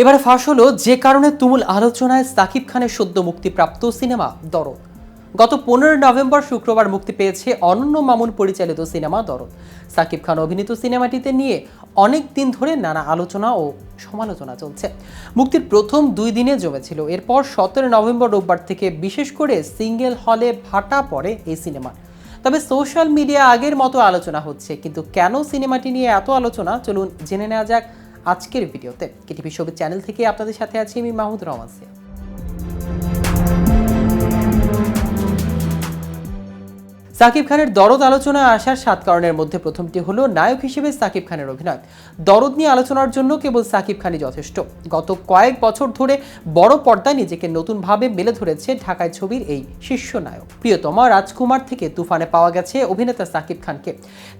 এবারে ফাঁস হলো যে কারণে তুমুল আলোচনায় সাকিব খানের সদ্য মুক্তিপ্রাপ্ত সিনেমা দরদ। গত পনেরো নভেম্বর শুক্রবার মুক্তি পেয়েছে অনন্য মামুন পরিচালিত সিনেমা দরদ। সাকিব খান অভিনীত সিনেমাটিতে নিয়ে অনেক দিন ধরে নানা আলোচনা ও সমালোচনা চলছে। মুক্তির প্রথম দুই দিনে জমেছিল। এরপর সতেরো নভেম্বর রোববার থেকে বিশেষ করে সিঙ্গেল হলে ভাটা পড়ে এই সিনেমা। তবে সোশ্যাল মিডিয়া আগের মতো আলোচনা হচ্ছে, কিন্তু কেন সিনেমাটি নিয়ে এত আলোচনা? চলুন জেনে নেওয়া যাক আজকের ভিডিওতে। কেটিভি শোবে চ্যানেল থেকে আপনাদের সাথে আছি আমি মাহমুদ রহমান সিয়া। সাকিব খানের দরদ আলোচনায় আসার সাত কারণের মধ্যে প্রথমটি হলো নায়ক হিসেবে সাকিব খানের অভিনয়। দরদ নিয়ে আলোচনার জন্য কেবল সাকিব খানই যথেষ্ট। গত কয়েক বছর ধরে বড় পর্দায় নিজেকে নতুনভাবে মেলে ধরেছে ঢাকায় ছবির এই শীর্ষ নায়ক। প্রিয়তমা রাজকুমার থেকে তুফানে পাওয়া গেছে অভিনেতা সাকিব খানকে।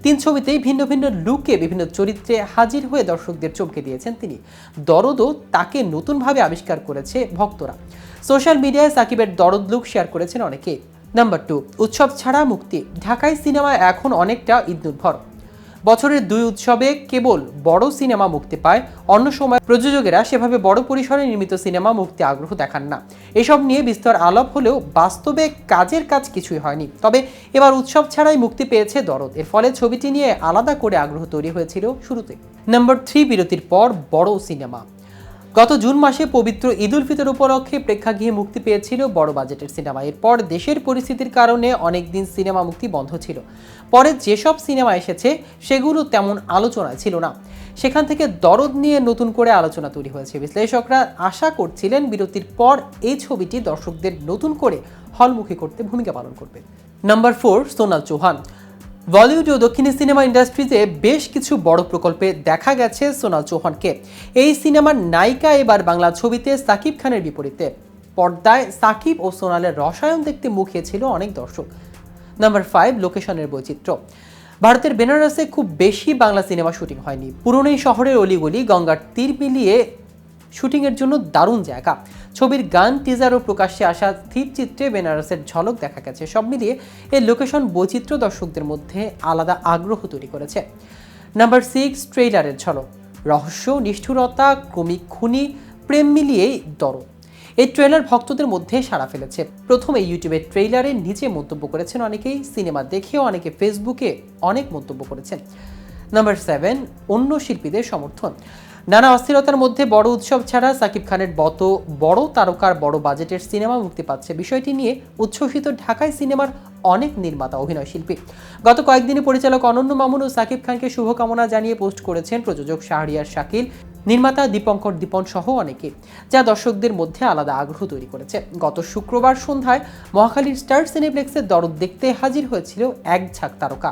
তিন ছবিতেই ভিন্ন ভিন্ন লুকে বিভিন্ন চরিত্রে হাজির হয়ে দর্শকদের চমকে দিয়েছেন তিনি। দরদও তাকে নতুনভাবে আবিষ্কার করেছে ভক্তরা। সোশ্যাল মিডিয়ায় সাকিবের দরদ লুক শেয়ার করেছেন অনেকে। নাম্বার টু উৎসব ছাড়া মুক্তি। ঢাকায় সিনেমা এখন অনেকটা ঈদ নির্ভর বছরের দুই উৎসবে কেবল বড় সিনেমা মুক্তি পায়, অন্য সময় প্রযোজকেরা সেভাবে বড় পরিসরে নির্মিত সিনেমা মুক্তি আগ্রহ দেখান না। এসব নিয়ে বিস্তর আলাপ হলেও বাস্তবে কাজের কাজ কিছুই হয়নি। তবে এবার উৎসব ছাড়াই মুক্তি পেয়েছে দরদ। এর ফলে ছবিটি নিয়ে আলাদা করে আগ্রহ তৈরি হয়েছিল শুরুতে। নাম্বার থ্রি বিরতির পর বড় সিনেমা। গত জুন মাসে পবিত্র ঈদ উল ফিতর উপলক্ষে প্রেক্ষাগৃহে মুক্তি পেয়েছিল বড় বাজেটের সিনেমা। এরপর দেশের পরিস্থিতির কারণে অনেক দিন সিনেমা মুক্তি বন্ধ ছিল। পরে যেসব সিনেমা এসেছে, সেগুলো তেমন আলোচনায় ছিল না। সেখান থেকে দরদ নিয়ে নতুন করে আলোচনা তৈরি হয়েছে। বিশ্লেষকরা আশা করছিলেন বিরতির পর এই ছবিটি দর্শকদের নতুন করে হলমুখী করতে ভূমিকা পালন করবে। Number four, Sonal Chauhan. Bollywood ও দক্ষিণী সিনেমা ইন্ডাস্ট্রিতে বেশ কিছু বড় প্রকল্পে দেখা গেছে সোনাল চৌহানকে। এই সিনেমার নায়িকা এবার বাংলা ছবিতে সাকিব খানের বিপরীতে। পর্দায় সাকিব ও সোনালের রসায়ন দেখতে মুখিয়েছিল অনেক দর্শক। নাম্বার ফাইভ লোকেশনের বৈচিত্র্য। ভারতের বেনারসে খুব বেশি বাংলা সিনেমা শুটিং হয়নি। পুরনো শহরের অলিগলি গঙ্গার তীর মিলিয়ে শুটিংয়ের জন্য দারুণ জায়গা। ছবির গান টিজার ও প্রকাশ্যে আসা স্থির চিত্রে বেনারসের ঝলক দেখা গেছে। সব মিলিয়ে এই লোকেশন বৈচিত্র্য দর্শকদের মধ্যে আলাদা আগ্রহ তৈরি করেছে। নাম্বার সিক্স ট্রেইলারের ঝলক। রহস্য, নিষ্ঠুরতা, ক্রমিক খুনি, প্রেম মিলিয়েই দরদ। এই ট্রেলার ভক্তদের মধ্যে সাড়া ফেলেছে। প্রথমে ইউটিউবে ট্রেইলারে নিচে মন্তব্য করেছেন অনেকেই, সিনেমা দেখেও অনেকে ফেসবুকে অনেক মন্তব্য করেছেন। নাম্বার সেভেন অন্য শিল্পীদের সমর্থন। নানা অস্থিরতার মধ্যে বড় উৎসব ছাড়া সাকিব খানের বত বড় তারকার বড় বাজেটের সিনেমা মুক্তি পাচ্ছে বিষয়টি নিয়ে উচ্ছ্বসিত ঢাকায় সিনেমার অনেক নির্মাতা অভিনয় শিল্পী। গত কয়েকদিনে পরিচালক অনন্য মামুন ও সাকিব খানকে শুভকামনা জানিয়ে পোস্ট করেছেন প্রযোজক শাহরিয়ার শাকিল, নির্মাতা দীপঙ্কর দীপন সহ অনেকে, যা দর্শকদের মধ্যে আলাদা আগ্রহ তৈরি করেছে। গত শুক্রবার সন্ধ্যায় মহাখালীর স্টার সিনেপ্লেক্সের দরদ দেখতে হাজির হয়েছিল এক ঝাঁক তারকা।